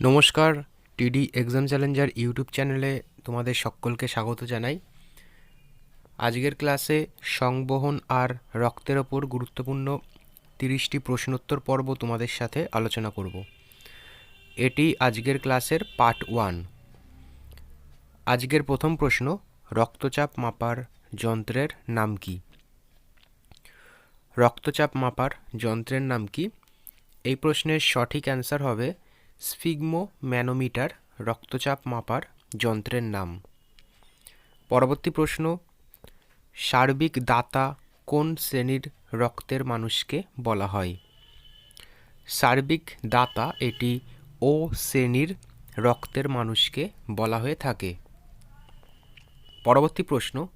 নমস্কার, টিডি exam Challenger YouTube চ্যানেলে তোমাদের সকলকে স্বাগত জানাই। আজকের ক্লাসে সংবহন আর রক্তের ওপর গুরুত্বপূর্ণ তিরিশটি প্রশ্নোত্তর পর্ব তোমাদের সাথে আলোচনা করব। এটি আজকের ক্লাসের পার্ট ওয়ান আজকের প্রথম প্রশ্ন, রক্তচাপ মাপার যন্ত্রের নাম কি? রক্তচাপ মাপার যন্ত্রের নাম কি? এই প্রশ্নের সঠিক অ্যান্সার হবে স্ফিগমো ম্যানোমিটার রক্তচাপ মাপার যন্ত্রের নাম। পরবর্তী প্রশ্ন, সার্বিক দাতা কোন শ্রেণির রক্তের মানুষকে বলা হয়? সার্বিক দাতা এটি ও শ্রেণির রক্তের মানুষকে বলা হয়ে থাকে। পরবর্তী প্রশ্ন,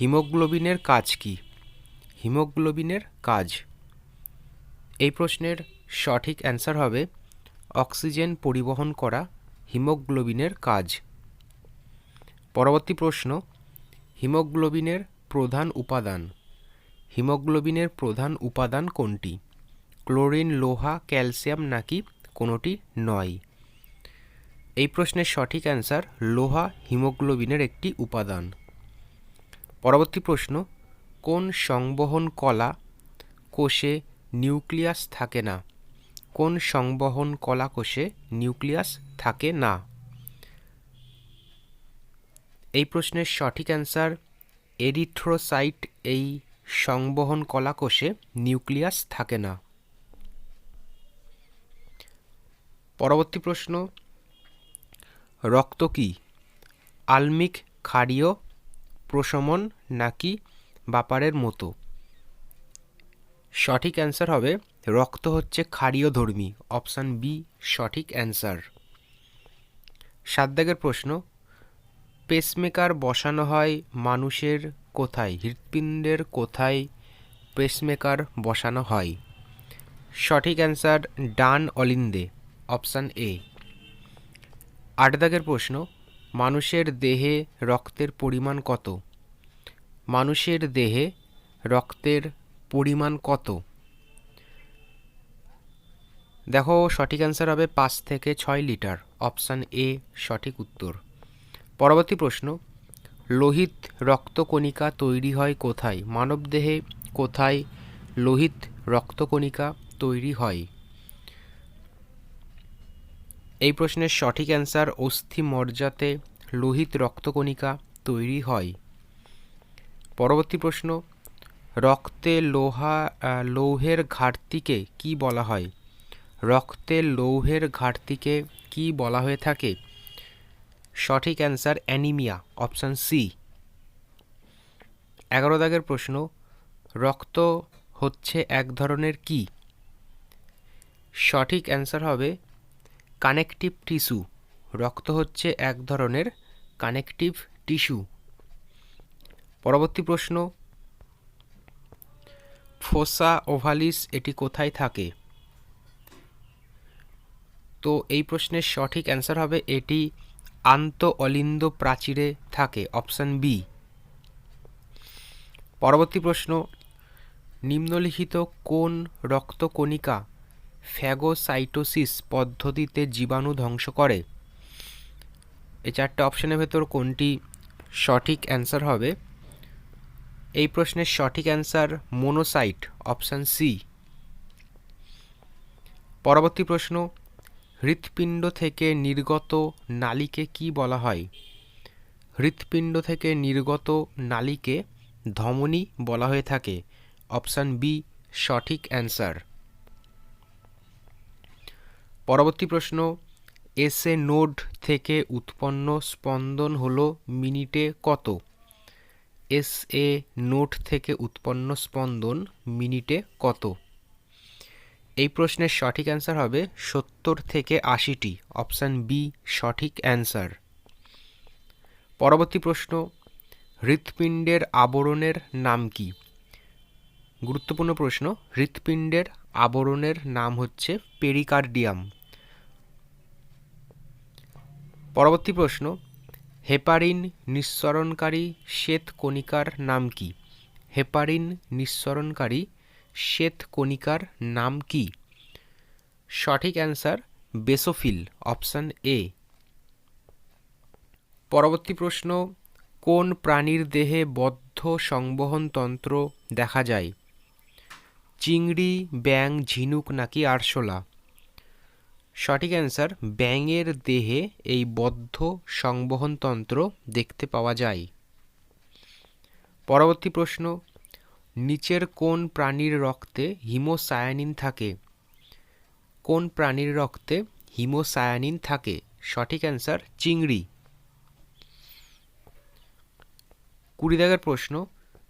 হিমোগ্লোবিনের কাজ কি? হিমোগ্লোবিনের কাজ? এই প্রশ্নের সঠিক অ্যান্সার হবে অক্সিজেন পরিবহন করা হিমোগ্লোবিনের কাজ। পরবর্তী প্রশ্ন, হিমোগ্লোবিনের প্রধান উপাদান। হিমোগ্লোবিনের প্রধান উপাদান কোনটি? ক্লোরিন, লোহা, ক্যালসিয়াম নাকি কোনোটি নয়? এই প্রশ্নের সঠিক অ্যান্সার লোহা হিমোগ্লোবিনের একটি উপাদান। পরবর্তী প্রশ্ন, কোন সংবহন কলা কোষে নিউক্লিয়াস থাকে না? কোন সংবহন কলা কোষে নিউক্লিয়াস থাকে না? এই প্রশ্নের সঠিক অ্যান্সার, এরিথ্রোসাইট এই সংবহন কলা কোষে নিউক্লিয়াস থাকে না। পরবর্তী প্রশ্ন, রক্ত কি? আলমিক ক্ষারীয় প্রশমন নাকি বাপারের মতো? সঠিক অ্যান্সার হবে রক্ত হচ্ছে ক্ষারীয় ধর্মী, অপশান বি, সঠিক অ্যান্সার। সাত দাগের প্রশ্ন, পেসমেকার বসানো হয় মানুষের কোথায়, হৃৎপিণ্ডের কোথায় পেসমেকার বসানো হয়? সঠিক অ্যান্সার, ডান অলিন্দে, অপশান এ। আট দাগের প্রশ্ন, মানুষের দেহে রক্তের পরিমাণ কত? মানুষের দেহে রক্তের পরিমাণ কত? দেখো, সঠিক অ্যান্সার হবে পাঁচ থেকে ছয় লিটার। অপশান এ সঠিক উত্তর। পরবর্তী প্রশ্ন, লোহিত রক্তকণিকা তৈরি হয় কোথায়? মানবদেহে কোথায় লোহিত রক্তকণিকা তৈরি হয়? এই প্রশ্নের সঠিক অ্যান্সার অস্থি মর্যাতে লোহিত রক্তকণিকা তৈরি হয়। পরবর্তী প্রশ্ন, রক্তে লোহা লৌহের ঘাটতিকে কি বলা হয়? রক্তে লৌহের ঘাটতিকে কি বলা হয়ে থাকে? সঠিক অ্যান্সার অ্যানিমিয়া, অপশান সি এগারো দাগের প্রশ্ন, রক্ত হচ্ছে এক ধরনের কি? সঠিক অ্যান্সার হবে কানেকটিভ টিস্যু। রক্ত হচ্ছে এক ধরনের কানেকটিভ টিস্যু। পরবর্তী প্রশ্ন, ফোসা ওভালিস এটি কোথায় থাকে? তো এই প্রশ্নের সঠিক অ্যান্সার হবে এটি আন্ত অলিন্দ প্রাচীরে থাকে, অপশান বি। পরবর্তী প্রশ্ন, নিম্নলিখিত কোন রক্তকণিকা ফ্যাগোসাইটোসিস পদ্ধতিতে জীবাণু ধ্বংস করে? এই চারটে অপশানের ভেতর কোনটি সঠিক অ্যান্সার হবে? এই প্রশ্নের সঠিক অ্যান্সার মোনোসাইট, অপশান সি। পরবর্তী প্রশ্ন হৃৎপিণ্ড থেকে নির্গত নালীকে কি বলা হয়? হৃৎপিণ্ড থেকে নির্গত নালীকে ধমনী বলা হয়ে থাকে। অপশান বি, সঠিক অ্যান্সার। পরবর্তী প্রশ্ন, এসএ নোড থেকে উৎপন্ন স্পন্দন হলো মিনিটে কত? এস এ নোট থেকে উৎপন্ন স্পন্দন মিনিটে কত? এই প্রশ্নের সঠিক অ্যান্সার হবে সত্তর থেকে আশিটি অপশান বি সঠিক অ্যান্সার পরবর্তী প্রশ্ন, হৃৎপিণ্ডের আবরণের নাম কি? গুরুত্বপূর্ণ প্রশ্ন, হৃৎপিণ্ডের আবরণের নাম হচ্ছে পেরিকার্ডিয়াম। পরবর্তী প্রশ্ন, হেপারিন নিঃসরণকারী শ্বেত কণিকার নাম কি? হেপারিন নিঃসরণকারী শ্বেত কণিকার নাম কি? সঠিক অ্যান্সার বেসোফিল, অপশান এ। পরবর্তী প্রশ্ন, কোন প্রাণীর দেহে বদ্ধ সংবহন তন্ত্র দেখা যায়? চিংড়ি ব্যাং ঝিনুক নাকি আরশোলা? সঠিক অ্যান্সার, ব্যাঙের দেহে এই বদ্ধ সংবহন তন্ত্র দেখতে পাওয়া যায়। পরবর্তী প্রশ্ন নিচের কোন প্রাণীর রক্তে হিমোসায়ানিন থাকে? কোন প্রাণীর রক্তে হিমোসায়ানিন থাকে? সঠিক অ্যান্সার চিংড়ি। কুড়ি দাগের প্রশ্ন,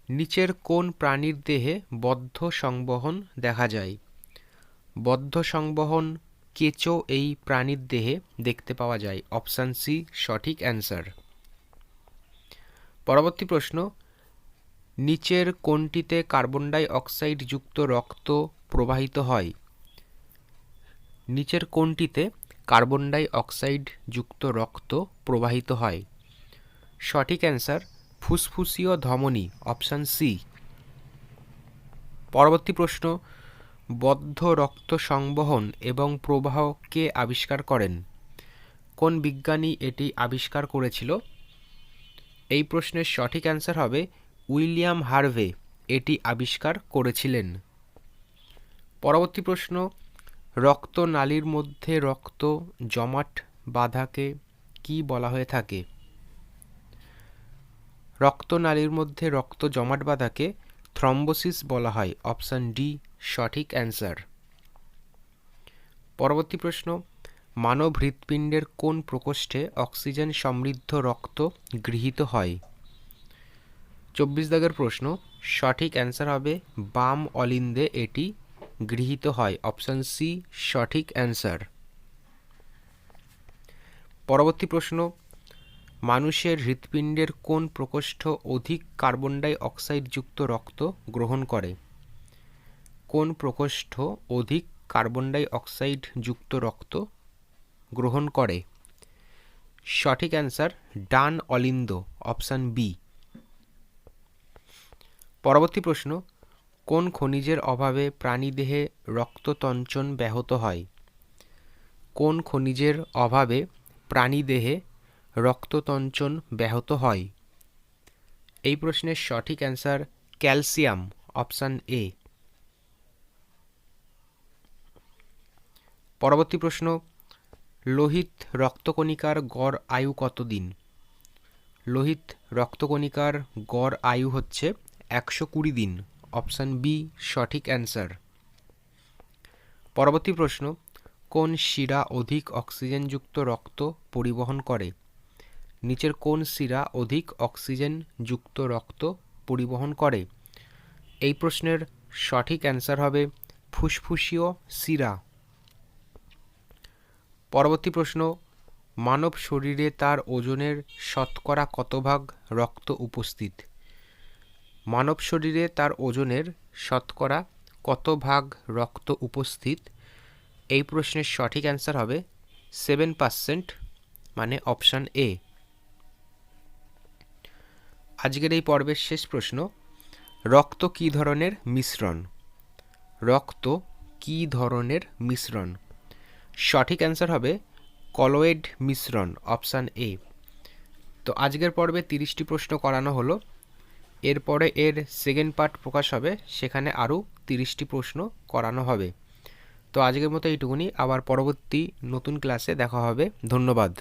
নিচের কোন প্রাণীর দেহে বদ্ধ সংবহন দেখা যায়? বদ্ধ সংবহন কেঁচো এই প্রাণীর দেহে দেখতে পাওয়া যায়। অপশান সি, সঠিক অ্যান্সার। পরবর্তী প্রশ্ন নিচের কোনটিতে কার্বন ডাই অক্সাইড যুক্ত রক্ত প্রবাহিত হয়। নিচের কোনটিতে কার্বন ডাই অক্সাইড যুক্ত রক্ত প্রবাহিত হয়। সঠিক অ্যান্সার, ফুসফুসীয় ধমনী, অপশান সি। পরবর্তী প্রশ্ন, বদ্ধ রক্ত সংবহন এবং প্রবাহ কে আবিষ্কার করেন? কোন বিজ্ঞানী এটি আবিষ্কার করেছিল? এই প্রশ্নের সঠিক অ্যান্সার হবে উইলিয়াম হার্ভে এটি আবিষ্কার করেছিলেন। পরবর্তী প্রশ্ন রক্ত নালীর মধ্যে রক্ত জমাট বাঁধাকে কি বলা হয়ে থাকে? রক্তনালীর মধ্যে রক্ত জমাট বাঁধাকে থ্রম্বোসিস বলা হয়, অপশান ডি, সঠিক অ্যান্সার। পরবর্তী প্রশ্ন, মানব হৃৎপিণ্ডের কোন প্রকোষ্ঠে অক্সিজেন সমৃদ্ধ রক্ত গৃহীত হয়? চব্বিশ দাগের প্রশ্ন, সঠিক অ্যান্সার হবে বাম অলিন্দে এটি গৃহীত হয়। অপশান সি, সঠিক অ্যান্সার। পরবর্তী প্রশ্ন, মানুষের হৃৎপিণ্ডের কোন প্রকোষ্ঠ অধিক কার্বন ডাই অক্সাইডযুক্ত রক্ত গ্রহণ করে? কোন প্রকোষ্ঠ অধিক কার্বন ডাই অক্সাইড যুক্ত রক্ত গ্রহণ করে? সঠিক অ্যান্সার, ডান অলিন্দ, অপশান বি। পরবর্তী প্রশ্ন, কোন খনিজের অভাবে প্রাণীদেহে রক্ততঞ্চন ব্যাহত হয়? কোন খনিজের অভাবে প্রাণীদেহে রক্ততঞ্চন ব্যাহত হয়? এই প্রশ্নের সঠিক অ্যান্সার ক্যালসিয়াম, অপশান এ। পরবর্তী প্রশ্ন, লোহিত রক্তকণিকার গড় আয়ু কতদিন? লোহিত রক্তকণিকার গড় আয়ু হচ্ছে একশো কুড়ি দিন। অপশান বি, সঠিক অ্যান্সার। পরবর্তী প্রশ্ন, কোন শিরা অধিক অক্সিজেনযুক্ত রক্ত পরিবহন করে? নিচের কোন শিরা অধিক অক্সিজেন যুক্ত রক্ত পরিবহন করে? এই প্রশ্নের সঠিক অ্যান্সার হবে ফুসফুসীয় শিরা। পরবর্তী প্রশ্ন, মানব শরীরে তার ওজনের শতকরা কত ভাগ রক্ত উপস্থিত? মানব শরীরে তার ওজনের শতকরা কত ভাগ রক্ত উপস্থিত? এই প্রশ্নের সঠিক অ্যান্সার হবে সেভেন পার্সেন্ট মানে অপশান এ। আজকের এই পর্বের শেষ প্রশ্ন, রক্ত কী ধরনের মিশ্রণ? রক্ত কী ধরনের মিশ্রণ? সঠিক অ্যান্সার হবে কলোয়েড মিশ্রণ, অপশান এ। তো আজকের পর্বে তিরিশটি প্রশ্ন করানো হলো। এরপরে এর সেকেন্ড পার্ট প্রকাশ হবে, সেখানে আরও তিরিশটি প্রশ্ন করানো হবে। তো আজকের মতো এইটুকুনি, আবার পরবর্তী নতুন ক্লাসে দেখা হবে। ধন্যবাদ।